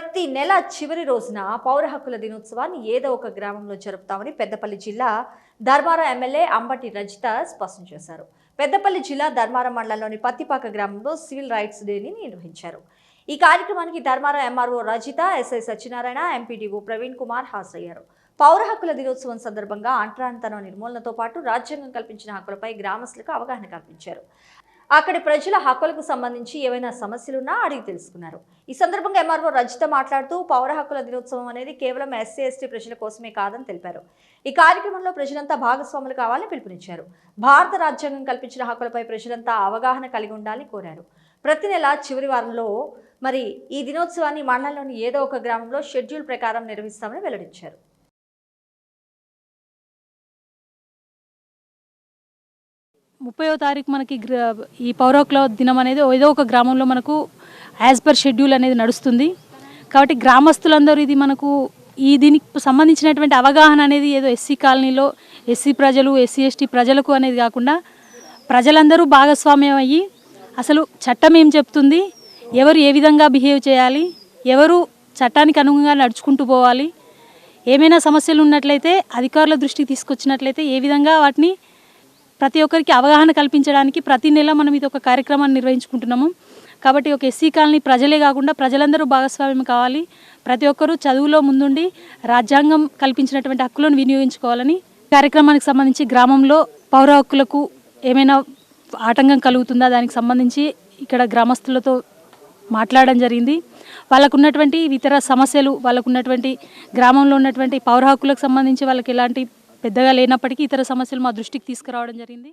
ప్రతి నెల చివరి రోజున పౌర హక్కుల దినోత్సవాన్ని ఏదో ఒక గ్రామంలో జరుపుతామని పెద్దపల్లి జిల్లా ధర్మారం ఎమ్మెల్యే అంబటి రజిత స్పష్టం చేశారు. పెద్దపల్లి జిల్లా ధర్మారం మండలంలోని పత్తిపాక గ్రామంలో సివిల్ రైట్స్ డేని నిర్వహించారు. ఈ కార్యక్రమానికి Dharmaram MRO Rajitha SI Satyanarayana MPDO Praveen Kumar హాజరయ్యారు. పౌర హక్కుల దినోత్సవం సందర్భంగా అంటరానితనం నిర్మూలనతో పాటు రాజ్యాంగం కల్పించిన హక్కులపై గ్రామస్తులకు అవగాహన కల్పించారు. అక్కడి ప్రజల హక్కులకు సంబంధించి ఏవైనా సమస్యలున్నా అడిగి తెలుసుకున్నారు. ఈ సందర్భంగా ఎంఆర్ఓ రజిత మాట్లాడుతూ పౌర హక్కుల దినోత్సవం అనేది కేవలం ఎస్సీ ఎస్టీ ప్రజల కోసమే కాదని తెలిపారు. ఈ కార్యక్రమంలో ప్రజలంతా భాగస్వాములు కావాలని పిలుపునిచ్చారు. భారత రాజ్యాంగం కల్పించిన హక్కులపై ప్రజలంతా అవగాహన కలిగి ఉండాలని కోరారు. ప్రతి నెల చివరి వారంలో మరి ఈ దినోత్సవాన్ని మండలంలోని ఏదో ఒక గ్రామంలో షెడ్యూల్ ప్రకారం నిర్వహిస్తామని వెల్లడించారు. ముప్పైవ తారీఖు మనకి ఈ పౌరకుల దినం అనేది ఏదో ఒక గ్రామంలో మనకు యాజ్ పర్ షెడ్యూల్ అనేది నడుస్తుంది. కాబట్టి గ్రామస్తులందరూ ఇది మనకు ఈ దీనికి సంబంధించినటువంటి అవగాహన అనేది ఏదో ఎస్సీ కాలనీలో ఎస్సీ ప్రజలు ఎస్సీ ఎస్టీ ప్రజలకు అనేది కాకుండా ప్రజలందరూ భాగస్వామ్యం అయ్యి అసలు చట్టం ఏం చెప్తుంది? ఎవరు ఏ విధంగా బిహేవ్ చేయాలి? ఎవరు చట్టానికి అనుగుణంగా నడుచుకుంటూ పోవాలి? ఏమైనా సమస్యలు ఉన్నట్లయితే అధికారుల దృష్టికి తీసుకొచ్చినట్లయితే ఏ విధంగా వాటిని ప్రతి ఒక్కరికి అవగాహన కల్పించడానికి ప్రతి నెల మనం ఇది ఒక కార్యక్రమాన్ని నిర్వహించుకుంటున్నాము. కాబట్టి ఒక ఎస్సీ కాలనీ ప్రజలే కాకుండా ప్రజలందరూ భాగస్వామ్యం కావాలి. ప్రతి ఒక్కరూ చదువులో ముందుండి రాజ్యాంగం కల్పించినటువంటి హక్కులను వినియోగించుకోవాలని కార్యక్రమానికి సంబంధించి గ్రామంలో పౌర హక్కులకు ఏమైనా ఆటంకం కలుగుతుందా దానికి సంబంధించి ఇక్కడ గ్రామస్తులతో మాట్లాడడం జరిగింది. వాళ్ళకు ఉన్నటువంటి ఇతర సమస్యలు వాళ్ళకు ఉన్నటువంటి గ్రామంలో ఉన్నటువంటి పౌర హక్కులకు సంబంధించి వాళ్ళకి ఎలాంటి పెద్దగా లేనప్పటికీ ఇతర సమస్యలు మా దృష్టికి తీసుకురావడం జరిగింది.